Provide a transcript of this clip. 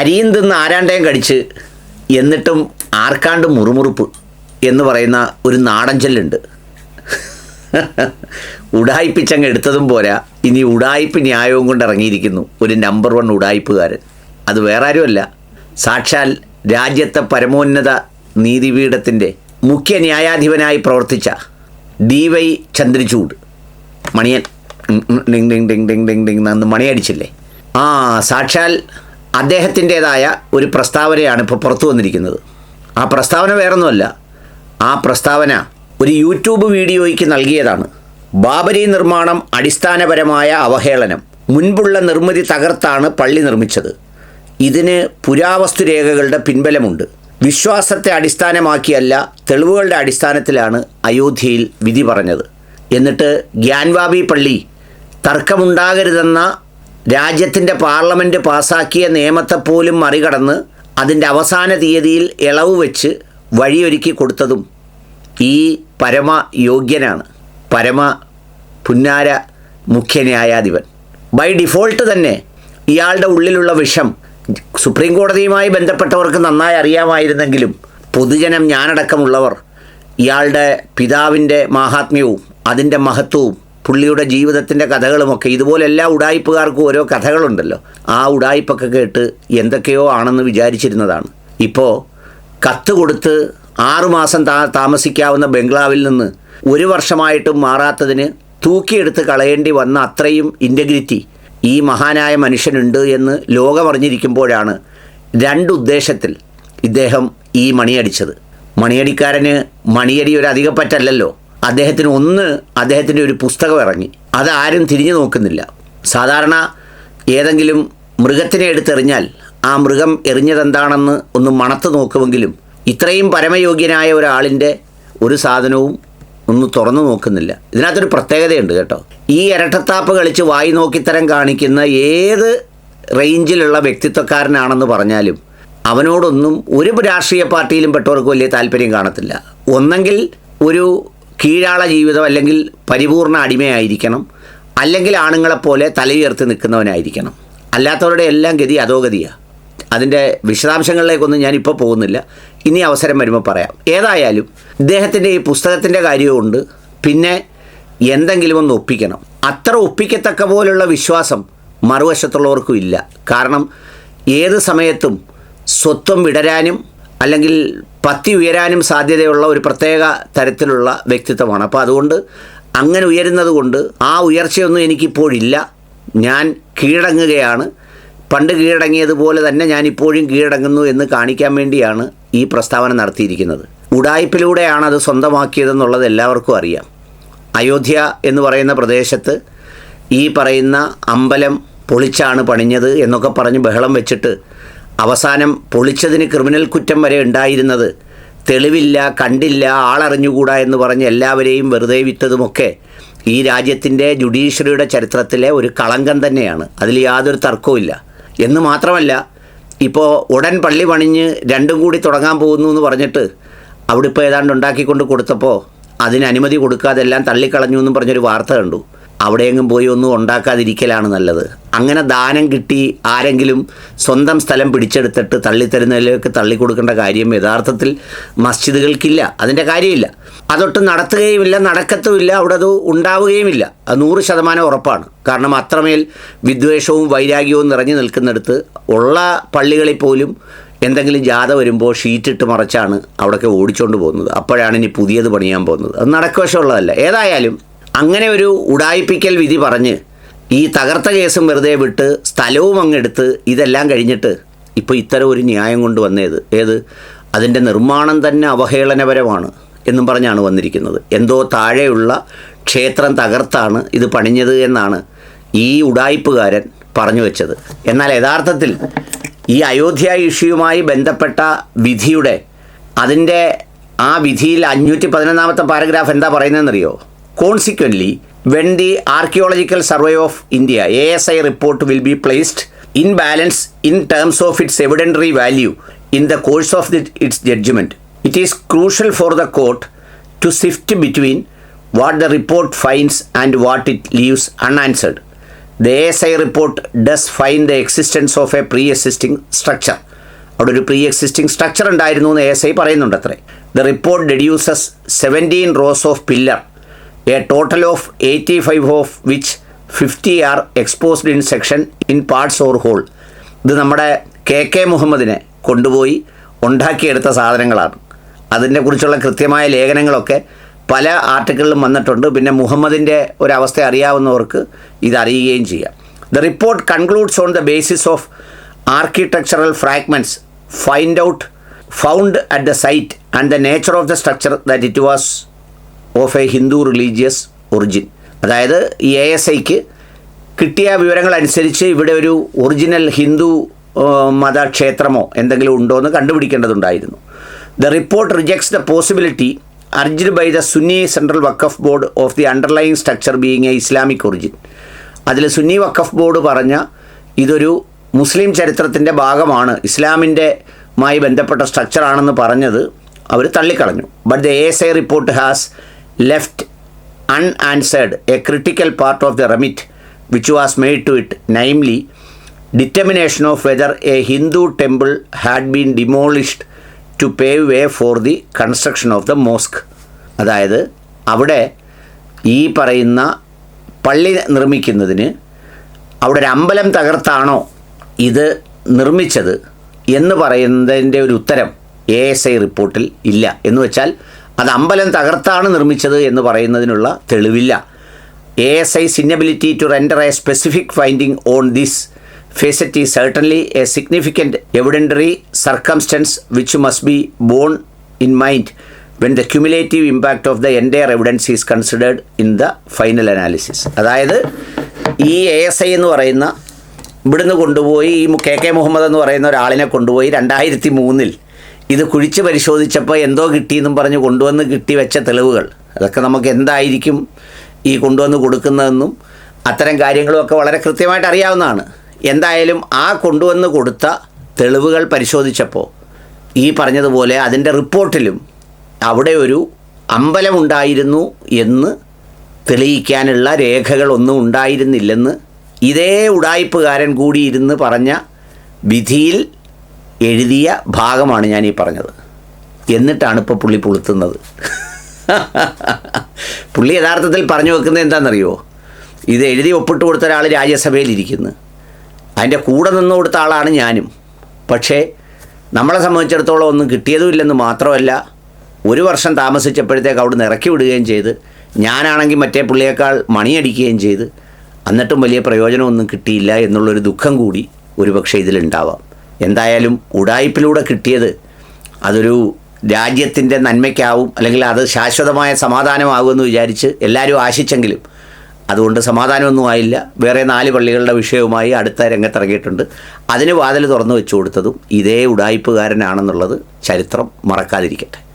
അരിയും തിന്ന് ആരാണ്ടേം കടിച്ച് എന്നിട്ടും ആർക്കാണ്ട് മുറുമുറുപ്പ് എന്ന് പറയുന്ന ഒരു നാടൻ ചെല്ലുണ്ട് ഉടായിപ്പിച്ചങ്ങ് എടുത്തതും പോരാ ഇനി ഉടായിപ്പ് ന്യായവും കൊണ്ട് ഇറങ്ങിയിരിക്കുന്നു ഒരു നമ്പർ വൺ ഉടായിപ്പുകാരൻ അത് വേറെ ആരുമല്ല സാക്ഷാൽ രാജ്യത്തെ പരമോന്നത നീതിപീഠത്തിന്റെ മുഖ്യ ന്യായാധിപനായി പ്രവർത്തിച്ച ഡി വൈ ചന്ദ്രചൂഡ് മണിയൻ ഡിങ് ഡിങ് ഡിങ് ഡിങ് ഡിങ് ഡിങ് അന്ന് മണിയടിച്ചില്ലേ ആ സാക്ഷാൽ അദ്ദേഹത്തിന്റെതായ ഒരു പ്രസ്താവനയാണ് ഇപ്പോൾ പുറത്തു വന്നിരിക്കുന്നത്. ആ പ്രസ്താവന വേറൊന്നുമല്ല. ആ പ്രസ്താവന ഒരു യൂട്യൂബ് വീഡിയോയ്ക്ക് നൽകിയതാണ്. ബാബരി നിർമ്മാണം അടിസ്ഥാനപരമായ അവഹേളനം. മുൻപുള്ള നിർമ്മിതി തകർത്താണ് പള്ളി നിർമ്മിച്ചത്. ഇതിന് പുരാവസ്തു രേഖകളുടെ പിൻബലമുണ്ട്. വിശ്വാസത്തെ അടിസ്ഥാനമാക്കിയല്ല തെളിവുകളുടെ അടിസ്ഥാനത്തിലാണ് അയോധ്യയിൽ വിധി പറഞ്ഞത്. എന്നിട്ട് ഗ്യാൻവാബി പള്ളി തർക്കമുണ്ടാകരുതെന്ന രാജ്യത്തിന്റെ പാർലമെന്റ് പാസാക്കിയ നിയമത്തെപ്പോലും മറികടന്ന് അതിന്റെ അവസാന തീയതിയിൽ ഇളവ് വെച്ച് വഴിയൊരുക്കി കൊടുത്തതും ഈ പരമ യോഗ്യനാണ്. പരമ പുന്നാര മുഖ്യ ന്യായാധിപൻ. ബൈ ഡിഫോൾട്ട് തന്നെ ഇയാളുടെ ഉള്ളിലുള്ള വിഷം സുപ്രീം കോടതിയുമായി ബന്ധപ്പെട്ടവർക്ക് നന്നായി അറിയാമായിരുന്നെങ്കിലും പൊതുജനം ഞാനടക്കമുള്ളവർ ഇയാളുടെ പിതാവിന്റെ മാഹാത്മ്യവും അതിന്റെ മഹത്വവും പുള്ളിയുടെ ജീവിതത്തിന്റെ കഥകളുമൊക്കെ ഇതുപോലെ എല്ലാ ഉടായ്പക്കാർക്കും ഓരോ കഥകളുണ്ടല്ലോ. ആ ഉടായ്പൊക്കെ കേട്ട് എന്തൊക്കെയോ ആണെന്ന് വിചാരിച്ചിരുന്നതാണ്. ഇപ്പോൾ കത്ത് കൊടുത്ത് ആറുമാസം താ താമസിക്കാവുന്ന ബംഗ്ലാവിൽ നിന്ന് ഒരു വർഷമായിട്ടും മാറാത്തതിന് തൂക്കിയെടുത്ത് കളയേണ്ടി വന്ന അത്രയും ഇന്റഗ്രിറ്റി ഈ മഹാനായ മനുഷ്യനുണ്ട് എന്ന് ലോകമറിഞ്ഞിരിക്കുമ്പോഴാണ് രണ്ടുദ്ദേശത്തിൽ ഇദ്ദേഹം ഈ മണിയടിച്ചത്. മണിയടിക്കാരന് മണിയടി ഒരു അധികപ്പറ്റല്ലല്ലോ. അദ്ദേഹത്തിന് ഒന്ന് അദ്ദേഹത്തിന്റെ ഒരു പുസ്തകം ഇറങ്ങി. അതാരും തിരിഞ്ഞു നോക്കുന്നില്ല. സാധാരണ ഏതെങ്കിലും മൃഗത്തിനെ എടുത്തെറിഞ്ഞാൽ ആ മൃഗം എറിഞ്ഞതെന്താണെന്ന് ഒന്ന് മണത്ത് നോക്കുമെങ്കിലും ഇത്രയും പരമയോഗ്യനായ ഒരാളിന്റെ ഒരു സാധനവും ഒന്ന് തുറന്നു നോക്കുന്നില്ല. ഇതിനകത്തൊരു പ്രത്യേകതയുണ്ട് കേട്ടോ. ഈ ഇരട്ടത്താപ്പ് കളിച്ച് വായി നോക്കിത്തരം കാണിക്കുന്ന ഏത് റേഞ്ചിലുള്ള വ്യക്തിത്വക്കാരനാണെന്ന് പറഞ്ഞാലും അവനോടൊന്നും ഒരു രാഷ്ട്രീയ പാർട്ടിയിലും പെട്ടവർക്ക് വലിയ താല്പര്യം കാണത്തില്ല. ഒന്നെങ്കിൽ ഒരു കീഴാള ജീവിതം അല്ലെങ്കിൽ പരിപൂർണ അടിമയായിരിക്കണം. അല്ലെങ്കിൽ ആണുങ്ങളെപ്പോലെ തലയുയർത്തി നിൽക്കുന്നവനായിരിക്കണം. അല്ലാത്തവരുടെ എല്ലാം ഗതി അധോഗതിയാണ് അതിന്റെ വിശദാംശങ്ങളിലേക്കൊന്നും ഞാനിപ്പോൾ പോകുന്നില്ല. ഇനി അവസരം വരുമ്പോൾ പറയാം. ഏതായാലും ഇദ്ദേഹത്തിന്റെ ഈ പുസ്തകത്തിന്റെ കാര്യമുണ്ട് പിന്നെ എന്തെങ്കിലും ഒന്ന് ഒപ്പിക്കണം. അത്ര ഒപ്പിക്കത്തക്ക പോലുള്ള വിശ്വാസം മറുവശത്തുള്ളവർക്കും ഇല്ല. കാരണം ഏത് സമയത്തും സ്വത്വം വിടരാനും അല്ലെങ്കിൽ പത്തി ഉയരാനും സാധ്യതയുള്ള ഒരു പ്രത്യേക തരത്തിലുള്ള വ്യക്തിത്വമാണ്. അപ്പോൾ അതുകൊണ്ട് അങ്ങനെ ഉയരുന്നത് കൊണ്ട് ആ ഉയർച്ചയൊന്നും എനിക്കിപ്പോഴില്ല. ഞാൻ കീഴടങ്ങുകയാണ്. പണ്ട് കീഴടങ്ങിയതുപോലെ തന്നെ ഞാനിപ്പോഴും കീഴടങ്ങുന്നു എന്ന് കാണിക്കാൻ വേണ്ടിയാണ് ഈ പ്രസ്താവന നടത്തിയിരിക്കുന്നത്. ഉടായ്പിലൂടെയാണ് അത് സ്വന്തമാക്കിയതെന്നുള്ളത് എല്ലാവർക്കും അറിയാം. അയോധ്യ എന്ന് പറയുന്ന പ്രദേശത്ത് ഈ പറയുന്ന അമ്പലം പൊളിച്ചാണ് പണിഞ്ഞത് എന്നൊക്കെ പറഞ്ഞ് ബഹളം വെച്ചിട്ട് അവസാനം പൊളിച്ചതിന് ക്രിമിനൽ കുറ്റം വരെ ഉണ്ടായിരുന്നത്. തെളിവില്ല കണ്ടില്ല ആളറിഞ്ഞുകൂടാ എന്ന് പറഞ്ഞ് എല്ലാവരെയും വെറുതെ വിറ്റതുമൊക്കെ ഈ രാജ്യത്തിന്റെ ജുഡീഷ്യറിയുടെ ചരിത്രത്തിലെ ഒരു കളങ്കം തന്നെയാണ്. അതിൽ യാതൊരു തർക്കവുമില്ല. എന്ന് മാത്രമല്ല ഇപ്പോൾ ഉടൻ പള്ളി പണിഞ്ഞ് രണ്ടും കൂടി തുടങ്ങാൻ പോകുന്നു എന്ന് പറഞ്ഞിട്ട് അവിടെ ഇപ്പോൾ ഏതാണ്ട് ഉണ്ടാക്കിക്കൊണ്ട് കൊടുത്തപ്പോൾ അതിന് അനുമതി കൊടുക്കാതെല്ലാം തള്ളിക്കളഞ്ഞു എന്നും പറഞ്ഞൊരു വാർത്ത കണ്ടു. അവിടെയെങ്കിലും പോയി ഒന്നും ഉണ്ടാക്കാതിരിക്കലാണ് നല്ലത്. അങ്ങനെ ദാനം കിട്ടി ആരെങ്കിലും സ്വന്തം സ്ഥലം പിടിച്ചെടുത്തിട്ട് തള്ളിത്തരുന്നതിലേക്ക് തള്ളിക്കൊടുക്കേണ്ട കാര്യം യഥാർത്ഥത്തിൽ മസ്ജിദുകൾക്കില്ല. അതിന്റെ കാര്യമില്ല. അതൊട്ടും നടത്തുകയുമില്ല നടക്കത്തുമില്ല അവിടെ അത് ഉണ്ടാവുകയുമില്ല. അത് നൂറ് ശതമാനം ഉറപ്പാണ്. കാരണം അത്രമേൽ വിദ്വേഷവും വൈരാഗ്യവും നിറഞ്ഞു നിൽക്കുന്നിടത്ത് ഉള്ള പള്ളികളിൽ പോലും എന്തെങ്കിലും ജാഥ വരുമ്പോൾ ഷീറ്റിട്ട് മറച്ചാണ് അവിടെയൊക്കെ ഓടിച്ചുകൊണ്ട് പോകുന്നത്. അപ്പോഴാണ് ഇനി പുതിയത് പണിയാൻ പോകുന്നത്. അത് നടക്കുവശമുള്ളതല്ല. ഏതായാലും അങ്ങനെ ഒരു ഉടായിപ്പിക്കൽ വിധി പറഞ്ഞ് ഈ തകർത്ത കേസും വെറുതെ വിട്ട് സ്ഥലവും അങ്ങെടുത്ത് ഇതെല്ലാം കഴിഞ്ഞിട്ട് ഇപ്പോൾ ഇത്തരം ഒരു ന്യായം കൊണ്ട് വന്നേത്. ഏത്? അതിന്റെ നിർമ്മാണം തന്നെ അവഹേളനപരമാണ് എന്നും പറഞ്ഞാണ് വന്നിരിക്കുന്നത്. എന്തോ താഴെയുള്ള ക്ഷേത്രം തകർത്താണ് ഇത് പണിഞ്ഞത് എന്നാണ് ഈ ഉടായിപ്പുകാരൻ പറഞ്ഞു വെച്ചത്. എന്നാൽ യഥാർത്ഥത്തിൽ ഈ അയോധ്യ ഇഷ്യുമായി ബന്ധപ്പെട്ട വിധിയുടെ അതിന്റെ ആ വിധിയിൽ അഞ്ഞൂറ്റി പതിനൊന്നാമത്തെ പാരഗ്രാഫ് എന്താ പറയുന്നതെന്നറിയോ? Consequently when the archaeological survey of India A S I report will be placed in balance in terms of its evidentiary value in the course of the its judgement it is crucial for the court to sift between what the report finds and what it leaves unanswered the A S I report does find the existence of a pre existing structure അവിടെ ഒരു pre existing structure ഉണ്ടായിരുന്നു എന്ന് A S I പറയുന്നുണ്ട് അത്രേ. The report deduces seventeen rows of pillar a total of eighty five of which fifty are exposed in section in parts or whole ഇത് നമ്മുടെ K K മുഹമ്മദിനെ കൊണ്ടുപോയി ഉണ്ടാക്കിയെടുത്ത സാധനങ്ങളാണ്. അതിനെ കുറിച്ചുള്ള കൃത്യമായ ലേഖനങ്ങളൊക്കെ പല ആർട്ടിക്കിളിലും വന്നിട്ടുണ്ട്. പിന്നെ മുഹമ്മദിന്റെ ഒരവസ്ഥ അറിയാവുന്നവർക്ക് ഇത് അറിയുകയും ചെയ്യാം. The report concludes on the basis of architectural fragments find out found at the site and the nature of the structure that it was of a Hindu religious origin അതായത് ഈ എ എസ് ഐക്ക് കിട്ടിയ വിവരങ്ങൾ അനുസരിച്ച് ഇവിടെ ഒരു original Hindu മതക്ഷേത്രമോ എന്തെങ്കിലും ഉണ്ടോ എന്ന് കണ്ടുപിടിക്കേണ്ടതുണ്ടായിരുന്നു. The report rejects the possibility urged by the Sunni central Waqf board of the underlying structure being a Islamic origin അതിൽ സുന്നി വക്കഫ് ബോർഡ് പറഞ്ഞ ഇതൊരു മുസ്ലിം ചരിത്രത്തിന്റെ ഭാഗമാണ്. ഇസ്ലാമിന്റെ മായി ബന്ധപ്പെട്ട സ്ട്രക്ചറാണെന്ന് പറഞ്ഞത് അവർ തള്ളിക്കളഞ്ഞു. But the S I report has left unanswered a critical part of the remit which was made to it, namely, determination of whether a Hindu temple had been demolished to pave way for the construction of the mosque. അതായത് അവിടെ ഈ പറയുന്ന പള്ളി നിർമ്മിക്കുന്നതിന് അവിടെ ഒരു അമ്പലം തകർത്താണോ ഇത് നിർമ്മിച്ചത് എന്ന് പറയുന്നതിന്റെ ഒരു ഉത്തരം എ എസ് ഐ റിപ്പോർട്ടിൽ ഇല്ല എന്ന് വെച്ചാൽ അത് അമ്പലം തകർത്താണ് നിർമ്മിച്ചത് എന്ന് പറയുന്നതിനുള്ള തെളിവില്ല. A S I's inability to render a specific finding on this facet is certainly a significant evidentiary circumstance which must be borne in mind when the cumulative impact of the entire evidence is considered in the final analysis അതായത് ഈ A S I എന്ന് പറയുന്ന ഇവിടുന്ന് കൊണ്ടുപോയി ഈ K K Muhammad എന്ന് പറയുന്ന ഒരാളിനെ കൊണ്ടുപോയി രണ്ടായിരത്തി മൂന്നിൽ ഇത് കുഴിച്ച് പരിശോധിച്ചപ്പോൾ എന്തോ കിട്ടിയെന്നും പറഞ്ഞ് കൊണ്ടുവന്ന് കിട്ടി വെച്ച തെളിവുകൾ. അതൊക്കെ നമുക്ക് എന്തായിരിക്കും ഈ കൊണ്ടുവന്ന് കൊടുക്കുന്നതെന്നും അത്തരം കാര്യങ്ങളുമൊക്കെ വളരെ കൃത്യമായിട്ട് അറിയാവുന്നതാണ്. എന്തായാലും ആ കൊണ്ടുവന്ന് കൊടുത്ത തെളിവുകൾ പരിശോധിച്ചപ്പോൾ ഈ പറഞ്ഞതുപോലെ അതിന്റെ റിപ്പോർട്ടിലും അവിടെ ഒരു അമ്പലമുണ്ടായിരുന്നു എന്ന് തെളിയിക്കാനുള്ള രേഖകളൊന്നും ഉണ്ടായിരുന്നില്ലെന്ന് ഇതേ ഉടായ്പുകാരൻ കൂടിയിരുന്ന് പറഞ്ഞ വിധിയിൽ എഴുതിയ ഭാഗമാണ് ഞാൻ ഈ പറഞ്ഞത്. എന്നിട്ടാണ് ഇപ്പോൾ പുള്ളി പുളുത്തുന്നത്. പുള്ളി യഥാർത്ഥത്തിൽ പറഞ്ഞു വെക്കുന്നത് എന്താണെന്നറിയോ? ഇത് എഴുതി ഒപ്പിട്ട് കൊടുത്ത ഒരാൾ രാജ്യസഭയിലിരിക്കുന്നു. അതിന്റെ കൂടെ നിന്ന് കൊടുത്ത ആളാണ് ഞാനും. പക്ഷേ നമ്മളെ സംബന്ധിച്ചിടത്തോളം ഒന്നും കിട്ടിയതുമില്ലെന്ന് മാത്രമല്ല ഒരു വർഷം താമസിച്ചപ്പോഴത്തേക്ക് അവിടുന്ന് ഇറക്കി വിടുകയും ചെയ്ത് ഞാനാണെങ്കിൽ മറ്റേ പുള്ളിയേക്കാൾ മണിയടിക്കുകയും ചെയ്ത് എന്നിട്ടും വലിയ പ്രയോജനമൊന്നും കിട്ടിയില്ല എന്നുള്ളൊരു ദുഃഖം കൂടി ഒരുപക്ഷെ ഇതിലുണ്ടാവാം. എന്തായാലും ഉടായ്പിലൂടെ കിട്ടിയത് അതൊരു രാജ്യത്തിന്റെ നന്മയ്ക്കാവും അല്ലെങ്കിൽ അത് ശാശ്വതമായ സമാധാനമാകുമെന്ന് വിചാരിച്ച് എല്ലാവരും ആശിച്ചെങ്കിലും അതുകൊണ്ട് സമാധാനമൊന്നും ആയില്ല. വേറെ നാല് പള്ളികളുടെ വിഷയവുമായി അടുത്ത രംഗത്തിറങ്ങിയിട്ടുണ്ട്. അതിന് വാതിൽ തുറന്നു വെച്ചു കൊടുത്തതും ഇതേ ഉടായ്പുകാരനാണെന്നുള്ളത് ചരിത്രം മറക്കാതിരിക്കട്ടെ.